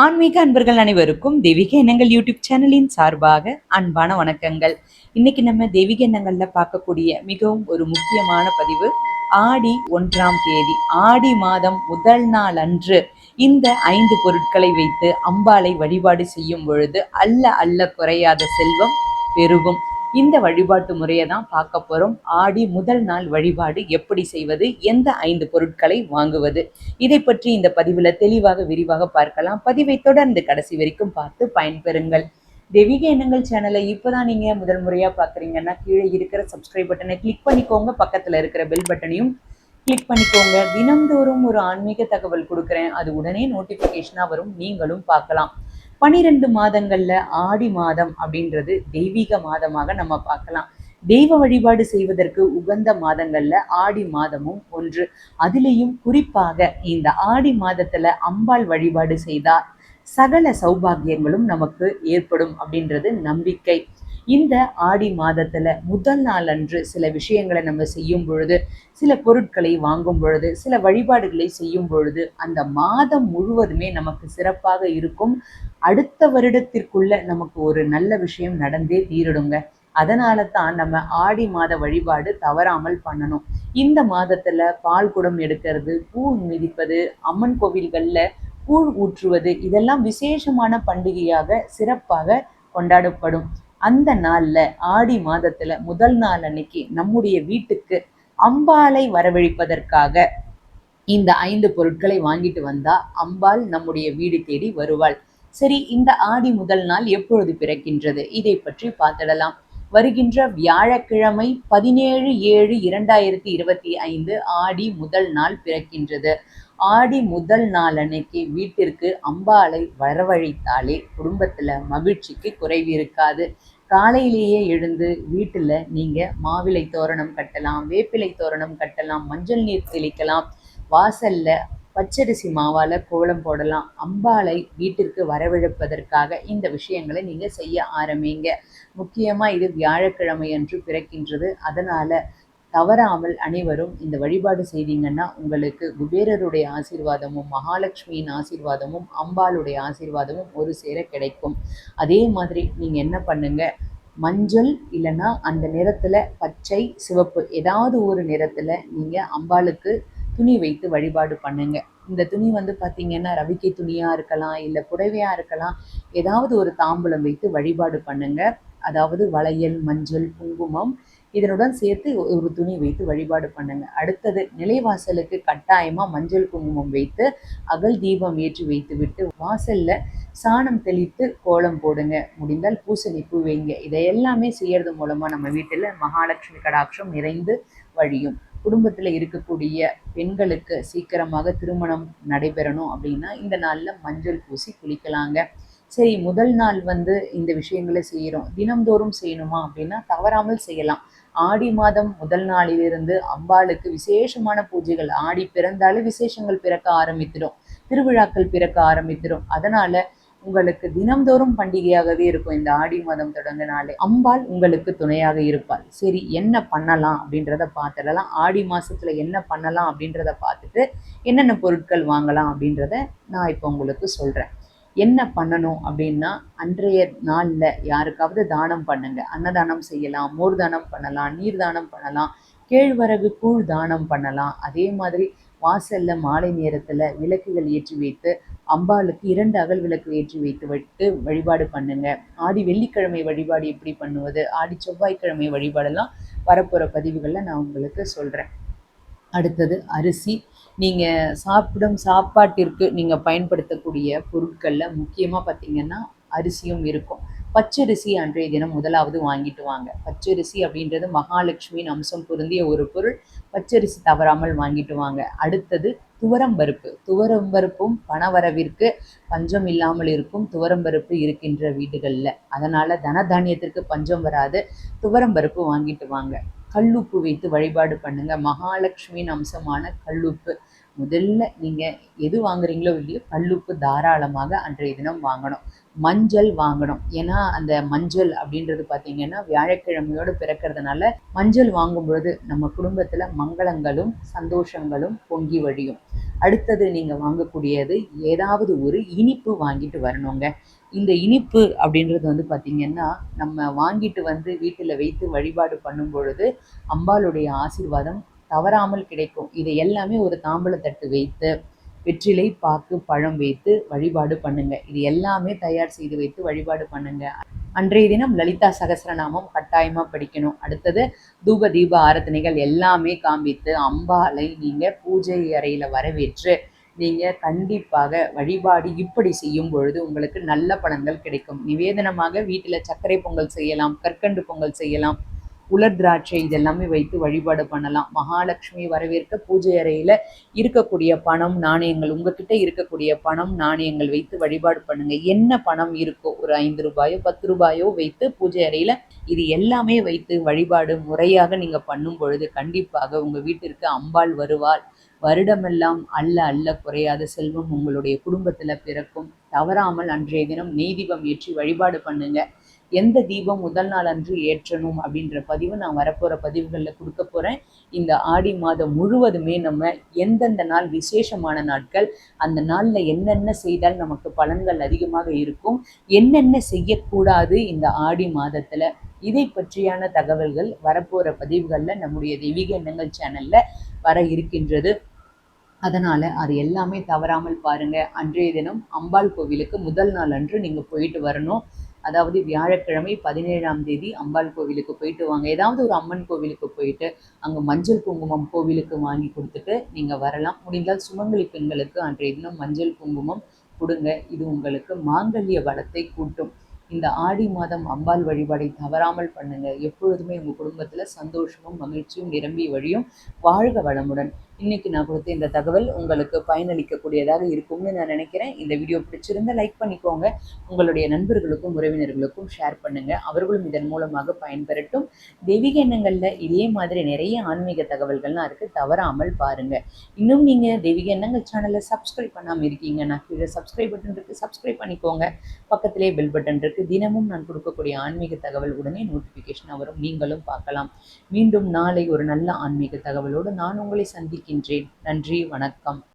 ஆன்மீக அன்பர்கள் அனைவருக்கும் தெய்வீக எண்ணங்கள் யூடியூப் சேனலின் சார்பாக அன்பான வணக்கங்கள். இன்னைக்கு நம்ம தெய்வீக எண்ணங்கள்ல பார்க்கக்கூடிய மிகவும் ஒரு முக்கியமான பதிவு ஆடி ஒன்றாம் தேதி ஆடி மாதம் முதல் நாள் அன்று இந்த ஐந்து பொருட்களை வைத்து அம்பாளை வழிபாடு செய்யும் பொழுது அல்ல அல்ல குறையாத செல்வம் பெருகும். இந்த வழிபாட்டு முறையை தான் பார்க்க போறோம். ஆடி முதல் நாள் வழிபாடு எப்படி செய்வது எந்த ஐந்து பொருட்களை வாங்குவது இதை பற்றி இந்த பதிவுல தெளிவாக விரிவாக பார்க்கலாம். பதிவை தொடர்ந்து கடைசி வரைக்கும் பார்த்து பயன்பெறுங்கள். தெய்வீக எண்ணங்கள் சேனலை இப்போதான் நீங்க முதல் முறையா பாக்குறீங்கன்னா கீழே இருக்கிற சப்ஸ்கிரைப் பட்டனை கிளிக் பண்ணிக்கோங்க. பக்கத்துல இருக்கிற பெல் பட்டனையும் கிளிக் பண்ணிக்கோங்க. தினம்தோறும் ஒரு ஆன்மீக தகவல் கொடுக்குறேன். அது உடனே நோட்டிஃபிகேஷனாக வரும். நீங்களும் பார்க்கலாம். பனிரெண்டு மாதங்கள்ல ஆடி மாதம் அப்படின்றது தெய்வீக மாதமாக நம்ம பார்க்கலாம். தெய்வ வழிபாடு செய்வதற்கு உகந்த மாதங்கள்ல ஆடி மாதமும் ஒன்று. அதிலேயும் குறிப்பாக இந்த ஆடி மாதத்துல அம்பாள் வழிபாடு செய்தால் சகல சௌபாகியங்களும் நமக்கு ஏற்படும் அப்படின்றது நம்பிக்கை. இந்த ஆடி மாதத்துல முதல் நாள் அன்று சில விஷயங்களை நம்ம செய்யும் பொழுது சில பொருட்களை வாங்கும் பொழுது சில வழிபாடுகளை செய்யும் பொழுது அந்த மாதம் முழுவதுமே நமக்கு சிறப்பாக இருக்கும். அடுத்த வருடத்திற்குள்ள நமக்கு ஒரு நல்ல விஷயம் நடந்தே தீரிடுங்க. அதனால தான் நம்ம ஆடி மாத வழிபாடு தவறாமல் பண்ணணும். இந்த மாதத்துல பால் குடம் எடுக்கிறது பூ மிதிப்பது அம்மன் கோவில்களில் கூழ் ஊற்றுவது இதெல்லாம் விசேஷமான பண்டிகையாக சிறப்பாக கொண்டாடப்படும். அந்த நாள்ல ஆடி மாதத்துல முதல் நாள் அன்னைக்கு நம்முடைய வீட்டுக்கு அம்பாளை வரவழைப்பதற்காக இந்த ஐந்து பொருட்களை வாங்கிட்டு வந்தா அம்பாள் நம்முடைய வீடு தேடி வருவாள். சரி இந்த ஆடி முதல் நாள் எப்பொழுது பிறக்கின்றது? இதை பற்றி பார்த்திடலாம். வருகின்ற வியாழக்கிழமை பதினேழு ஏழு இரண்டாயிரத்தி இருபத்தி ஐந்து ஆடி முதல் நாள் பிறக்கின்றது. ஆடி முதல் நாள் அன்னைக்கு வீட்டிற்கு அம்பாளை வரவழைத்தாலே குடும்பத்தில் மகிழ்ச்சிக்கு குறைவு இருக்காது. காலையிலேயே எழுந்து வீட்டில் நீங்கள் மாவிலை தோரணம் கட்டலாம் வேப்பிலை தோரணம் கட்டலாம் மஞ்சள் நீர் தெளிக்கலாம் வாசல்ல பச்சரிசி மாவால் கோலம் போடலாம். அம்பாளை வீட்டிற்கு வரவழைப்பதற்காக இந்த விஷயங்களை நீங்கள் செய்ய ஆரம்பிங்க. முக்கியமாக இது வியாழக்கிழமை அன்று பிறக்கின்றது. அதனால் தவறாமல் அனைவரும் இந்த வழிபாடு செய்தீங்கன்னா உங்களுக்கு குபேரருடைய ஆசீர்வாதமும் மகாலட்சுமியின் ஆசீர்வாதமும் அம்பாளுடைய ஆசீர்வாதமும் ஒரு சேர கிடைக்கும். அதே மாதிரி நீங்கள் என்ன பண்ணுங்க? மஞ்சள் இல்லைன்னா அந்த நிறத்தில் பச்சை சிவப்பு ஏதாவது ஒரு நிறத்தில் நீங்கள் அம்பாளுக்கு துணி வைத்து வழிபாடு பண்ணுங்க. இந்த துணி வந்து பார்த்தீங்கன்னா ரவிக்கை துணியாக இருக்கலாம் இல்லை புடவையாக இருக்கலாம் ஏதாவது ஒரு தாம்பூலம் வைத்து வழிபாடு பண்ணுங்க. அதாவது வளையல் மஞ்சள் குங்குமம் இதனுடன் சேர்த்து ஒரு துணி வைத்து வழிபாடு பண்ணுங்க. அடுத்தது நிலைவாசலுக்கு கட்டாயமா மஞ்சள் குங்குமம் வைத்து அகல் தீபம் ஏற்றி வைத்து விட்டு வாசல்ல சாணம் தெளித்து கோலம் போடுங்க. முடிந்தால் பூசணி பூ வைங்க. இதை எல்லாமே செய்யறது மூலமா நம்ம வீட்டில் மகாலட்சுமி கடாட்சம் நிறைந்து வழியும். குடும்பத்தில் இருக்கக்கூடிய பெண்களுக்கு சீக்கிரமாக திருமணம் நடைபெறணும் அப்படின்னா இந்த நாளில் மஞ்சள் பூசி குளிக்கலாங்க. சரி முதல் நாள் வந்து இந்த விஷயங்களை செய்கிறோம் தினம்தோறும் செய்யணுமா அப்படின்னா தவறாமல் செய்யலாம். ஆடி மாதம் முதல் நாளிலிருந்து அம்பாளுக்கு விசேஷமான பூஜைகள் ஆடி பிறந்தாலே விசேஷங்கள் பிறக்க ஆரம்பித்திடும் திருவிழாக்கள் பிறக்க ஆரம்பித்திடும் அதனால உங்களுக்கு தினம்தோறும் பண்டிகையாகவே இருக்கும் இந்த ஆடி மாதம் தொடங்கினாலே அம்பாள் உங்களுக்கு துணையாக இருப்பாள். சரி என்ன பண்ணலாம் அப்படின்றத பார்த்துடலாம். ஆடி மாசத்துல என்ன பண்ணலாம் அப்படின்றத பார்த்துட்டு என்னென்ன பொருட்கள் வாங்கலாம் அப்படின்றத நான் இப்போ உங்களுக்கு சொல்றேன். என்ன பண்ணணும் அப்படின்னா அன்றைய நாளில் யாருக்காவது தானம் பண்ணுங்க. அன்னதானம் செய்யலாம் மோர் தானம் பண்ணலாம் நீர் தானம் பண்ணலாம் கேழ்வரகு கூழ் தானம் பண்ணலாம். அதே மாதிரி வாசல்ல மாலை நேரத்தில் விளக்குகள் ஏற்றி வைத்து அம்பாளுக்கு இரண்டு அகல் விளக்கு ஏற்றி வைத்து விட்டு வழிபாடு பண்ணுங்க. ஆடி வெள்ளிக்கிழமை வழிபாடு எப்படி பண்ணுவது? ஆடி செவ்வாய்க்கிழமை வழிபாடெல்லாம் வரப்போகிற பதிவுகளில் நான் உங்களுக்கு சொல்கிறேன் அடுத்தது அரிசி. நீங்கள் சாப்பிடும் சாப்பாட்டிற்கு நீங்கள் பயன்படுத்தக்கூடிய பொருட்களில் முக்கியமாக பார்த்தீங்கன்னா அரிசியும் இருக்கும். பச்சரிசி அன்றைய தினம் முதலாவது வாங்கிட்டு வாங்க. பச்சரிசி அப்படின்றது மகாலட்சுமியின் அம்சம் பொருந்திய ஒரு பொருள். பச்சரிசி தவறாமல் வாங்கிட்டு வாங்க. அடுத்தது துவரம்பருப்பு துவரம்பருப்பும் பணவரவிற்கு பஞ்சம் இல்லாமல் இருக்கும் துவரம்பருப்பு இருக்கின்ற வீடுகளில். அதனால் தனதானியத்திற்கு பஞ்சம் வராது. துவரம்பருப்பு வாங்கிட்டு வாங்க. கல்லுப்பு வைத்து வழிபாடு பண்ணுங்க. மகாலட்சுமியின் அம்சமான கல்லுப்பு. முதல்ல நீங்கள் எது வாங்குறீங்களோ இல்லையோ கல்லுப்பு தாராளமாக அன்றைய தினம் வாங்கணும். மஞ்சள் வாங்கணும். ஏன்னா அந்த மஞ்சள் அப்படின்றது பார்த்தீங்கன்னா வியாழக்கிழமையோடு பிறக்கிறதுனால மஞ்சள் வாங்கும் பொழுது நம்ம குடும்பத்தில் மங்களங்களும் சந்தோஷங்களும் பொங்கி வழியும். அடுத்தது நீங்கள் வாங்கக்கூடியது ஏதாவது ஒரு இனிப்பு வாங்கிட்டு வரணுங்க. இந்த இனிப்பு அப்படின்றது வந்து பார்த்திங்கன்னா நம்ம வாங்கிட்டு வந்து வீட்டில் வைத்து வழிபாடு பண்ணும் பொழுது அம்பாளுடைய ஆசிர்வாதம் தவறாமல் கிடைக்கும். இதை எல்லாமே ஒரு தாம்பழத்தட்டு வைத்து வெற்றிலை பாக்கு பழம் வைத்து வழிபாடு பண்ணுங்க. இது எல்லாமே தயார் செய்து வைத்து வழிபாடு பண்ணுங்க. அன்றைய தினம் லலிதா சகசரநாமம் கட்டாயமா படிக்கணும். அடுத்தது தூப தீப ஆராதனைகள் எல்லாமே காண்பித்து அம்பாலை நீங்க பூஜை அறையில வரவேற்று நீங்க கண்டிப்பாக வழிபாடு இப்படி செய்யும் பொழுது உங்களுக்கு நல்ல பலன்கள் கிடைக்கும். நிவேதனமாக வீட்டில் சர்க்கரை பொங்கல் செய்யலாம் கற்கண்டு பொங்கல் செய்யலாம். உலர் திராட்சை இதெல்லாமே வைத்து வழிபாடு பண்ணலாம். மகாலட்சுமி வரவேற்க பூஜை அறையில் இருக்கக்கூடிய பணம் நாணயங்கள் உங்ககிட்ட இருக்கக்கூடிய பணம் நாணயங்கள் வைத்து வழிபாடு பண்ணுங்க. என்ன பணம் இருக்கோ ஒரு ஐந்து ரூபாயோ பத்து ரூபாயோ வைத்து பூஜை அறையில் இது எல்லாமே வைத்து வழிபாடு முறையாக நீங்கள் பண்ணும் பொழுது கண்டிப்பாக உங்கள் வீட்டிற்கு அம்பாள் வருவாள். வருடமெல்லாம் அல்ல அல்ல குறையாத செல்வம் உங்களுடைய குடும்பத்தில் பிறக்கும். தவறாமல் அன்றைய தினம் நெய் தீபம் ஏற்றி வழிபாடு பண்ணுங்கள் எந்த தீபம் முதல் நாள் அன்று ஏற்றணும் அப்படின்ற பதிவு நான் வரப்போகிற பதிவுகளில் கொடுக்க போகிறேன் இந்த ஆடி மாதம் முழுவதுமே நம்ம எந்தெந்த நாள் விசேஷமான நாட்கள் அந்த நாளில் என்னென்ன செய்தால் நமக்கு பலன்கள் அதிகமாக இருக்கும் என்னென்ன செய்யக்கூடாது இந்த ஆடி மாதத்தில் இதை பற்றியான தகவல்கள் வரப்போகிற பதிவுகளில் நம்முடைய தெய்வீக எண்ணங்கள் சேனலில் வர இருக்கின்றது. அதனால் அது எல்லாமே தவறாமல் பாருங்கள் அன்றைய தினம் அம்பாள் கோவிலுக்கு முதல் நாள் அன்று நீங்கள் போயிட்டு வரணும். அதாவது வியாழக்கிழமை பதினேழாம் தேதி அம்பாள் கோவிலுக்கு போயிட்டு வாங்க. ஏதாவது ஒரு அம்மன் கோவிலுக்கு போயிட்டு அங்கே மஞ்சள் குங்குமம் கோவிலுக்கு வாங்கி கொடுத்துட்டு நீங்கள் வரலாம். முடிந்தால் சுமங்கலி பெண்களுக்கு அன்றைய தினம் மஞ்சள் குங்குமம் கொடுங்க. இது உங்களுக்கு மாங்கல்ய வளத்தை கூட்டும். இந்த ஆடி மாதம் அம்பாள் வழிபாடை தவறாமல் பண்ணுங்க. எப்பொழுதுமே உங்கள் குடும்பத்தில் சந்தோஷமும் மகிழ்ச்சியும் நிரம்பி வழியும் வாழ்க வளமுடன். இன்னைக்கு நான் கொடுத்த இந்த தகவல் உங்களுக்கு பயனளிக்கக்கூடியதாக இருக்கும்னு நான் நினைக்கிறேன். இந்த வீடியோ பிடிச்சிருந்தா லைக் பண்ணிக்கோங்க. உங்களுடைய நண்பர்களுக்கும் உறவினர்களுக்கும் ஷேர் பண்ணுங்கள் அவர்களும் இதன் மூலமாக பயன்பெறட்டும். தெய்வீக எண்ணங்களில் இதே மாதிரி நிறைய ஆன்மீக தகவல்கள்லாம் இருக்குது தவறாமல் பாருங்கள் இன்னும் நீங்கள் தெய்வீக எண்ணங்கள் சேனலை சப்ஸ்கிரைப் பண்ணாமல் இருக்கீங்கன்னா கீழே சப்ஸ்கிரைப் பட்டன் இருக்குது சப்ஸ்கிரைப் பண்ணிக்கோங்க. பக்கத்திலே பெல் பட்டன் இருக்குது தினமும் நான் கொடுக்கக்கூடிய ஆன்மீக தகவல் உடனே நோட்டிஃபிகேஷன் வரும். நீங்களும் பார்க்கலாம். மீண்டும் நாளை ஒரு நல்ல ஆன்மீக தகவலோடு நான் உங்களை சந்திக்க இருக்கின்றேன் நன்றி வணக்கம்.